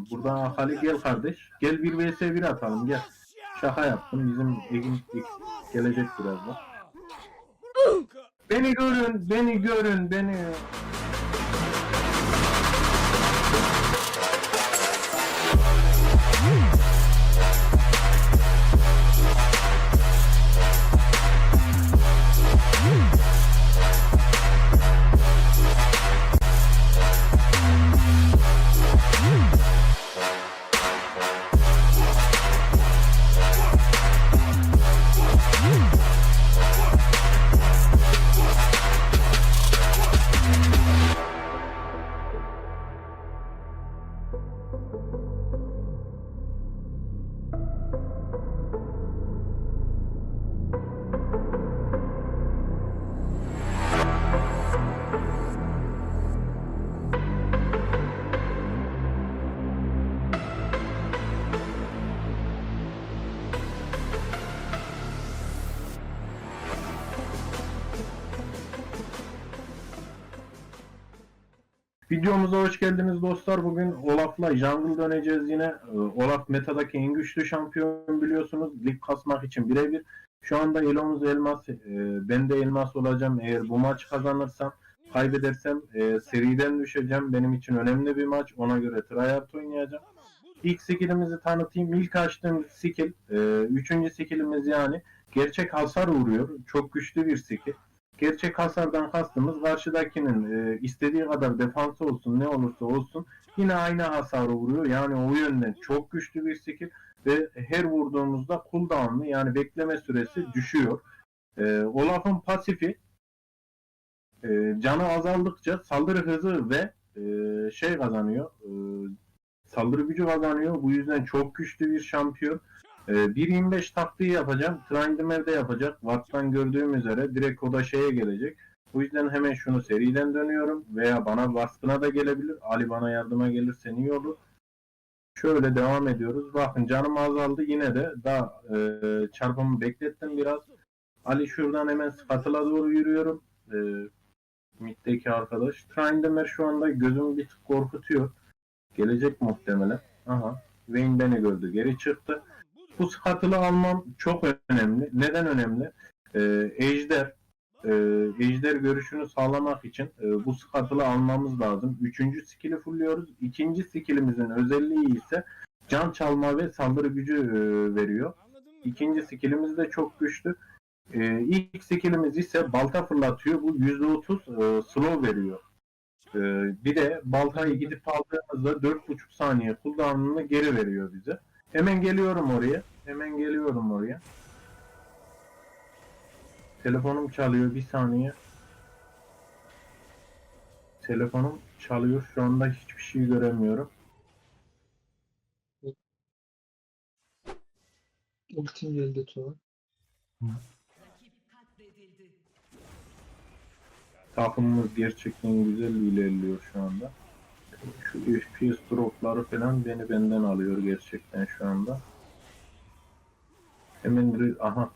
atalım. Buradan Akali gel kardeş. Gel 1 vs 1 atalım gel. Şaka yaptım. Bizim Egin gelecek birazdan. Beni görün, beni görün, beni. Videomuza hoş geldiniz dostlar. Bugün Olaf'la Jungle döneceğiz yine. Ee, Olaf metadaki en güçlü şampiyon biliyorsunuz. Lig kasmak için birebir. Şu anda Elomuz Elmas. e, ben de Elmas olacağım. Eğer bu maç kazanırsam, kaybedersem e, seriden düşeceğim. Benim için önemli bir maç. Ona göre tryhard oynayacağım. İlk skillimizi tanıtayım. İlk açtığım skill, e, üçüncü skillimiz yani gerçek hasar vuruyor. Çok güçlü bir skill. Gerçek hasardan kastımız karşıdakinin e, istediği kadar defansı olsun ne olursa olsun yine aynı hasarı vuruyor. Yani o yönden çok güçlü bir skill ve her vurduğumuzda cooldown'lı yani bekleme süresi düşüyor. E, Olaf'ın pasifi e, canı azaldıkça saldırı hızı ve e, şey kazanıyor. E, saldırı gücü kazanıyor. Bu yüzden çok güçlü bir şampiyon. Ee, 1.25 taktiği yapacağım. Trindimer'de yapacak. Watt'tan gördüğüm üzere direkt o da şeye gelecek. Bu yüzden hemen şunu seriden dönüyorum. Veya bana baskına da gelebilir. Ali bana yardıma gelirse iyi olur. Şöyle devam ediyoruz. Bakın canım azaldı. Yine de daha e, çarpımı beklettim biraz. Ali şuradan hemen Scuttle'a doğru yürüyorum. E, Mid'deki arkadaş. Trindimer şu anda gözümü bir tık korkutuyor. Gelecek muhtemelen. Aha. Vayne beni gördü. Geri çıktı. Bu Scuttle'ı almam çok önemli. Neden önemli? Ee, ejder e, ejder görüşünü sağlamak için e, bu Scuttle'ı almamız lazım. Üçüncü skill'i fulluyoruz. İkinci skill'imizin özelliği ise can çalma ve saldırı gücü e, veriyor. İkinci skill'imiz de çok güçlü. E, ilk skill'imiz ise balta fırlatıyor. Bu %30 e, slow veriyor. E, bir de baltayı gidip aldığımızda 4,5 saniye cooldown'ını geri veriyor bize. Hemen geliyorum oraya. Hemen geliyorum oraya. Telefonum çalıyor bir saniye. Telefonum çalıyor. Şu anda hiçbir şey göremiyorum. Ultim geldi Tuğ. Takımımız gerçekten güzel ilerliyor şu anda. Şu FPS dropları falan beni benden alıyor gerçekten şu anda. Hemen bir aha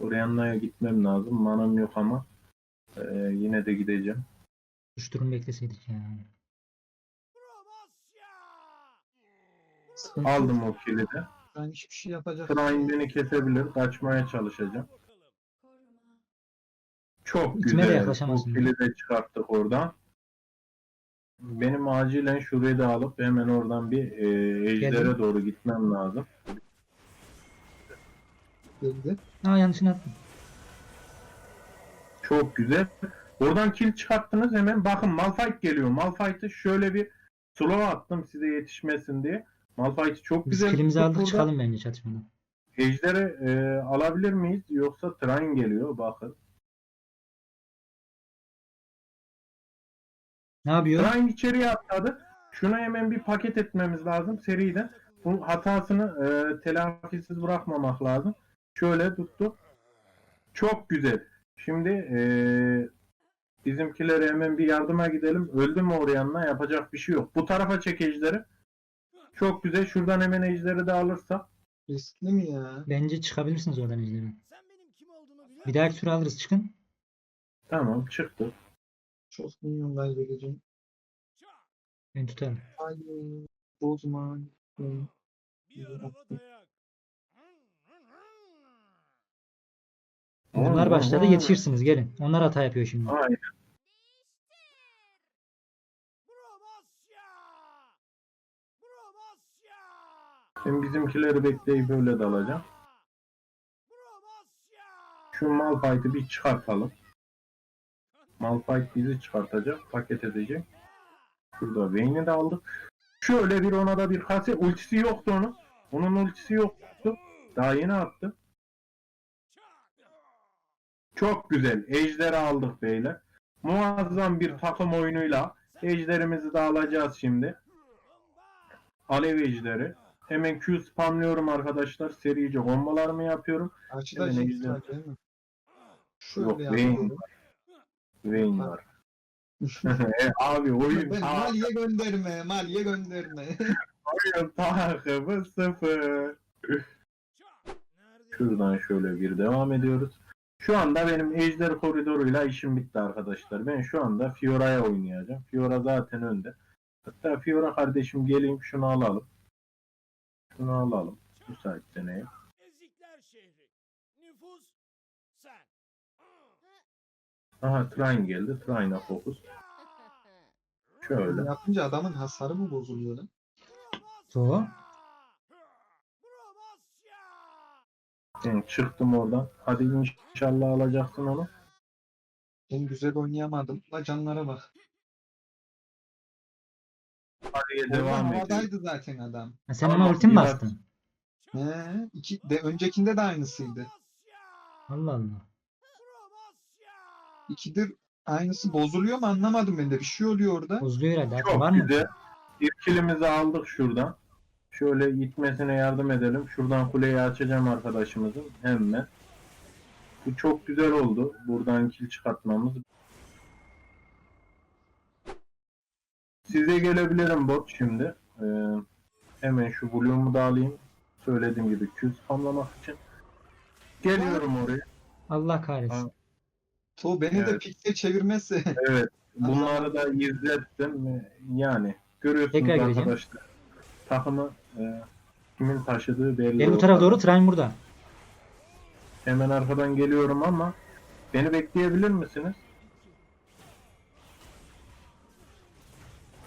Orianna'ya gitmem lazım. Manam yok ama Ee, yine de gideceğim. Üç durum bekleseydik ya. Sıkıntı Aldım o kilidi. Ben hiçbir şey yapacak. Prime beni kesebilir. Kaçmaya çalışacağım. Çok İkime de güzel. Yaklaşamazsın. kilidi çıkarttık oradan. Benim acilen şurayı da alıp hemen oradan bir e, ejdere Geldim. doğru gitmem lazım. Geldi. Aa yanlışını attım. Çok güzel. Oradan kill çıkarttınız hemen. Bakın Malphite geliyor. Malphite'ı şöyle bir slow attım size yetişmesin diye. Malphite'i çok Biz güzel kilimizi tuttuk aldık burada. çıkalım bence çatışmadan. Ejder'i e, alabilir miyiz? Yoksa Train geliyor. Bakın. Ne yapıyor? Train içeriye atladı. Şunu hemen bir paket etmemiz lazım seriden. Bu hatasını e, telafisiz bırakmamak lazım. Şöyle tuttu. Çok güzel. Şimdi e, bizimkilere hemen bir yardıma gidelim. Öldü mü oraya yapacak bir şey yok. Bu tarafa çek ejderi. Çok güzel. Şuradan hemen ejderi de alırsak. Riskli mi ya? Bence çıkabilirsiniz oradan izleyin. Sen benim kim olduğumu biliyor Bir dahaki tur alırız çıkın. Tamam çıktı. Çok minyon kaybedeceğim. Ben tutarım. Hayır. Bozma. Bunlar başladı yetişirsiniz gelin. Onlar hata yapıyor şimdi. Aynen. Şimdi bizimkileri bekleyip böyle dalacağım. Şu Malphite'ı bir çıkartalım. Malphite bizi çıkartacak, paket edecek. Şurada Vayne'i de aldık. Şöyle bir ona da bir kase. Ultisi yoktu onun. Onun ultisi yoktu. Daha yeni attı. Çok güzel. Ejder'i aldık beyler. Muazzam bir takım oyunuyla Ejder'imizi de alacağız şimdi. Alev Ejder'i. Hemen Q spamlıyorum arkadaşlar. Serice kombolarımı yapıyorum. Değil mi? Yok Şöyle Vayne yapıyorum. Vayne var. Abi oyun Maliye gönderme, Maliye gönderme. oyun takımı sıfır. Şuradan şöyle bir devam ediyoruz. Şu anda benim Ejder koridoruyla işim bitti arkadaşlar. Ben şu anda Fiora'ya oynayacağım. Fiora zaten önde. Hatta Fiora kardeşim geleyim şunu alalım. Şunu alalım. Müsait seneye. Aha Trine geldi. Trine'a fokus. Şöyle. Yapınca adamın hasarı mı bozuluyor lan? Promosya! Ben çıktım oradan. Hadi inşallah alacaksın onu. En güzel oynayamadım. La canlara bak. Hadi gel Orada devam edelim. havadaydı zaten adam. Ha, sen ona ulti mi bastın? He, iki, de, öncekinde de aynısıydı. Allah Allah. İkidir aynısı bozuluyor mu anlamadım ben de. Bir şey oluyor orada. Bozuluyor herhalde. Çok var mı? güzel. İlk kilimizi aldık şuradan. Şöyle itmesine yardım edelim. Şuradan kuleyi açacağım arkadaşımızın. Hemen. Bu çok güzel oldu. Buradan kil çıkartmamız. Size gelebilirim bot şimdi. Ee, hemen şu Blue'umu da alayım. Söylediğim gibi Q spamlamak için. Geliyorum oraya. Allah kahretsin. To beni de Evet. pikse çevirmezse. Evet. Bunları da izlettim. Yani görüyorsunuz Tekrar gireceğim. arkadaşlar. Takımı e, kimin taşıdığı belli. Gel bu oldu. tarafa doğru. Trine burada. Hemen arkadan geliyorum ama beni bekleyebilir misiniz?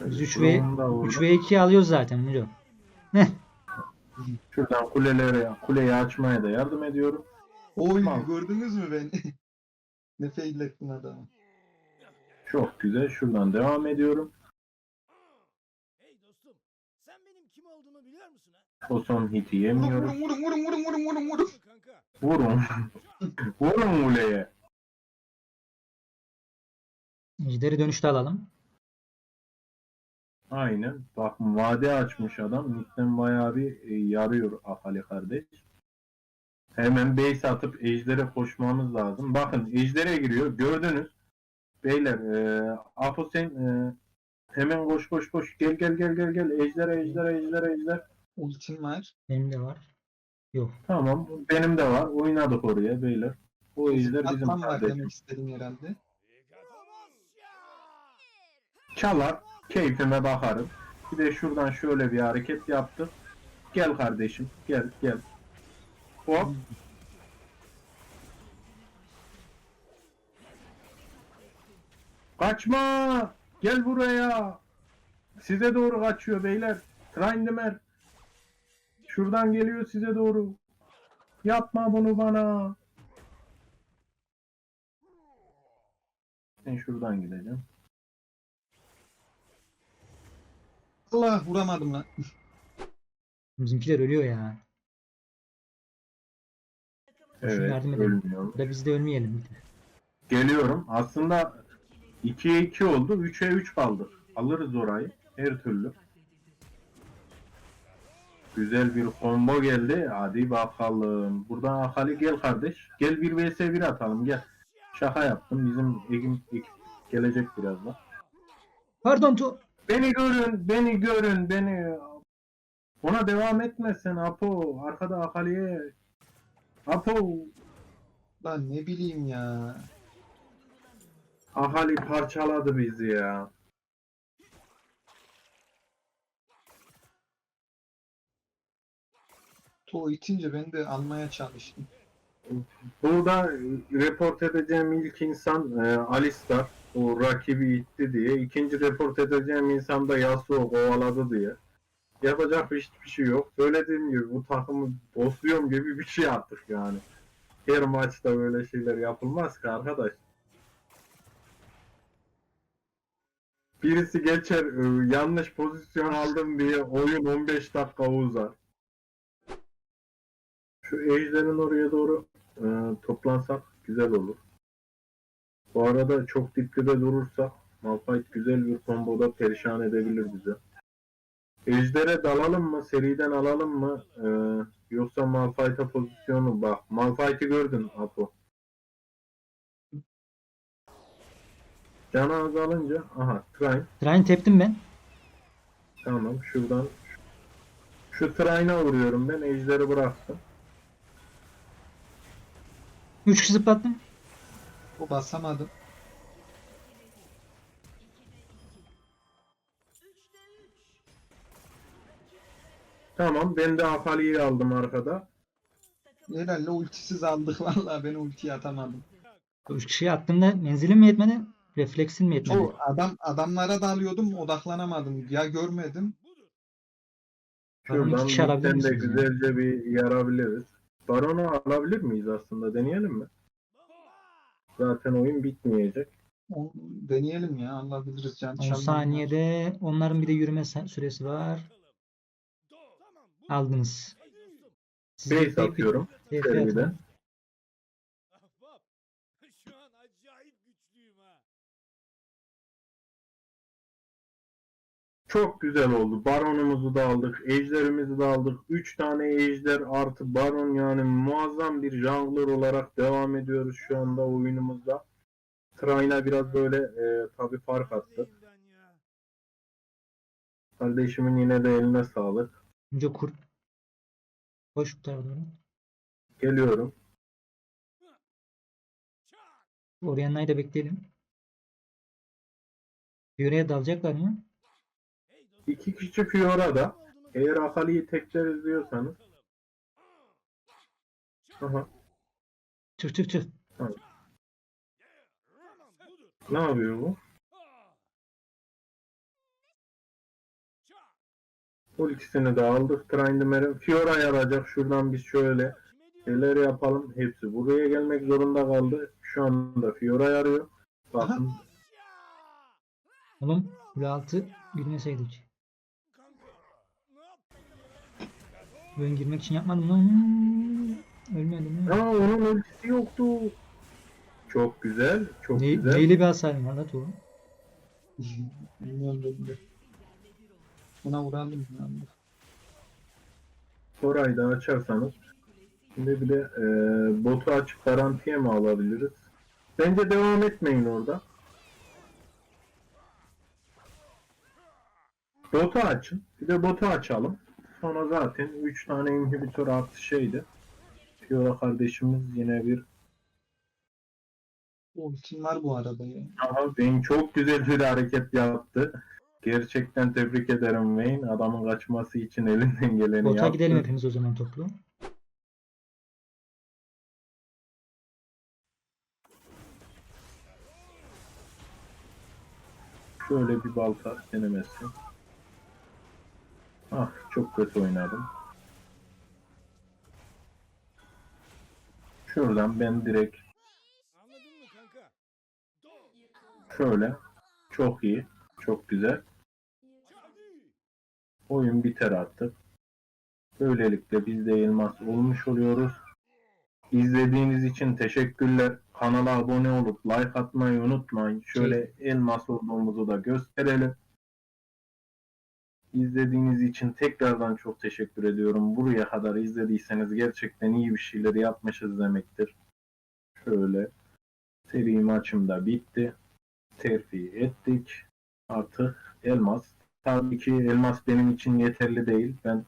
Biz 3 ve Şuradan da vurdum. 3 ve 2 alıyoruz zaten. Heh. Şuradan kulelere, kuleyi açmaya da yardım ediyorum. Oy Tamam. gördünüz mü beni? ne feylettin adamı. Çok güzel. Şuradan devam ediyorum. Hey dostum, sen benim kim olduğumu biliyor musun ha? O son hiti Vurun yemiyoruz. vurun vurun vurun vurun vurun vurun vurun. Kanka. Vurun. Vurun kuleye. Ejderi dönüşte alalım. Aynen. Bak vade açmış adam. Nick'ten bayağı bir e, yarıyor Afali kardeş. Hemen base atıp ejdere koşmamız lazım. Bakın ejdere giriyor. Gördünüz. Beyler e, Apo sen e, hemen koş koş koş. Gel gel gel gel gel. Ejder ejder ejder ejder. Ultim var. Benim de var. Yok. Tamam. Benim de var. Oynadık oraya beyler. O ejder bizim Atmam var kardeşim. demek herhalde. Çalar. Keyfime bakarım. Bir de şuradan şöyle bir hareket yaptık. Gel kardeşim. Gel gel. Hop. Kaçma! Gel buraya! Size doğru kaçıyor beyler. Trindimer. Şuradan geliyor size doğru. Yapma bunu bana. Ben şuradan gideceğim. Allah vuramadım lan. Bizimkiler ölüyor ya. Evet, yardım edelim. ölmüyor. Bu da biz de ölmeyelim. Geliyorum. Aslında 2'ye 2 oldu. 3'e 3 kaldı. Alırız orayı. Her türlü. Güzel bir combo geldi. Hadi bakalım. Buradan Akali gel kardeş. Gel bir vs 1 atalım gel. Şaka yaptım. Bizim ekip gelecek birazdan. Pardon Tu. Beni görün, beni görün, beni. Ona devam etmezsen Apo. Arkada Akali'ye. Apo. Lan ne bileyim ya. Ahali parçaladı bizi ya. To itince ben de almaya çalıştım. Burada report edeceğim ilk insan e, Alistar. O rakibi itti diye. İkinci report edeceğim insan da Yasuo kovaladı diye. Yapacak hiçbir şey yok. Söylediğim gibi bu takımı bozuyorum gibi bir şey artık yani. Her maçta böyle şeyler yapılmaz ki arkadaş. Birisi geçer e, yanlış pozisyon aldım diye oyun 15 dakika uzar. Şu ejderin oraya doğru e, toplansak güzel olur. Bu arada çok dipte de durursak Malphite güzel bir komboda perişan edebilir bize. Ejder'e dalalım mı? Seriden alalım mı? E, yoksa Malphite'a pozisyonu bak. Malphite'i gördün Apo. Canı azalınca aha Trine Trine teptim ben. tamam şuradan şu Trine'a vuruyorum ben Ejder'i bıraktım. 3 kişi zıplattım. O basamadım. Tamam ben de Akali'yi aldım arkada. Herhalde ultisiz aldık vallahi ben ultiyi atamadım. 3 kişiyi attığımda menzilim mi yetmedi? Refleksin mi yetmedi? O adam adamlara dalıyordum odaklanamadım. Ya görmedim. Şuradan midden de ya? güzelce bir yarabiliriz. Baron'u alabilir miyiz aslında? Deneyelim mi? Zaten oyun bitmeyecek. O- deneyelim ya alabiliriz can. 10 çalmam saniyede onların bir de yürüme süresi var. Aldınız. Base atıyorum. bekleyip seriden. atın. Ahbap, şu an acayip güçlüyüm ha. Çok güzel oldu. Baron'umuzu da aldık. Ejder'imizi de aldık. 3 tane ejder artı baron yani muazzam bir jungler olarak devam ediyoruz şu anda oyunumuzda. Trine'a biraz böyle e, tabi fark ya. Kardeşimin yine de eline sağlık. Önce kur. Koş bu tarafa doğru. Geliyorum. Orianna'yı da bekleyelim. Yüreye dalacaklar mı? İki kişi Fiora'da. Eğer Akali'yi tekleriz diyorsanız. Aha. Çık çık çık. Tamam. Ne yapıyor bu? Ultisini de aldık. Trindimer'in Fiora yarayacak. Şuradan biz şöyle neler yapalım. Hepsi buraya gelmek zorunda kaldı. Şu anda Fiora yarıyor. Bakın! Oğlum kule altı girmeseydik. Ben girmek için yapmadım lan. Ölmedim ya. Aa onun ultisi yoktu. Çok güzel. Çok Ne, güzel. neyli bir hasarım var la Tuğ? Bilmiyorum ben de. Buna vuralım ya. Orayı da açarsanız. Şimdi bir de e, botu açıp garantiye mi alabiliriz? Bence devam etmeyin orada. Botu açın. Bir de botu açalım. Sonra zaten 3 tane inhibitör artı şeydi. Fiora kardeşimiz yine bir Ultim var bu arada ya. Aha Wayne çok güzel bir hareket yaptı. Gerçekten tebrik ederim Wayne. Adamın kaçması için elinden geleni Bota yaptı. gidelim hepimiz o zaman toplu. Şöyle bir balta denemesi. Ah çok kötü oynadım. Şuradan ben direkt Anladın mı kanka? Do! şöyle. Çok iyi. Çok güzel. Oyun biter artık. Böylelikle biz de elmas olmuş oluyoruz. İzlediğiniz için teşekkürler. Kanala abone olup like atmayı unutmayın. Şöyle elmas olduğumuzu da gösterelim. İzlediğiniz için tekrardan çok teşekkür ediyorum. Buraya kadar izlediyseniz gerçekten iyi bir şeyler yapmışız demektir. Şöyle seri maçım da bitti. Terfi ettik. Artık elmas tabii ki elmas benim için yeterli değil. Ben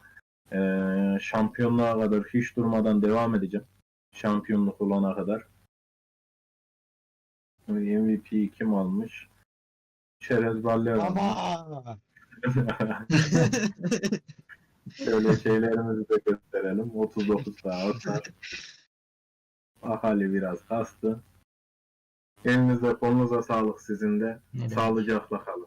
eee, şampiyonluğa kadar hiç durmadan devam edeceğim. Şampiyonluk olana kadar. MVP kim almış? Çerez almış. Ama Şöyle şeylerimizi de gösterelim. 39 saat. Ahali biraz kastı. Elinize kolunuza sağlık sizin de. Ne demek? Sağlıcakla kalın.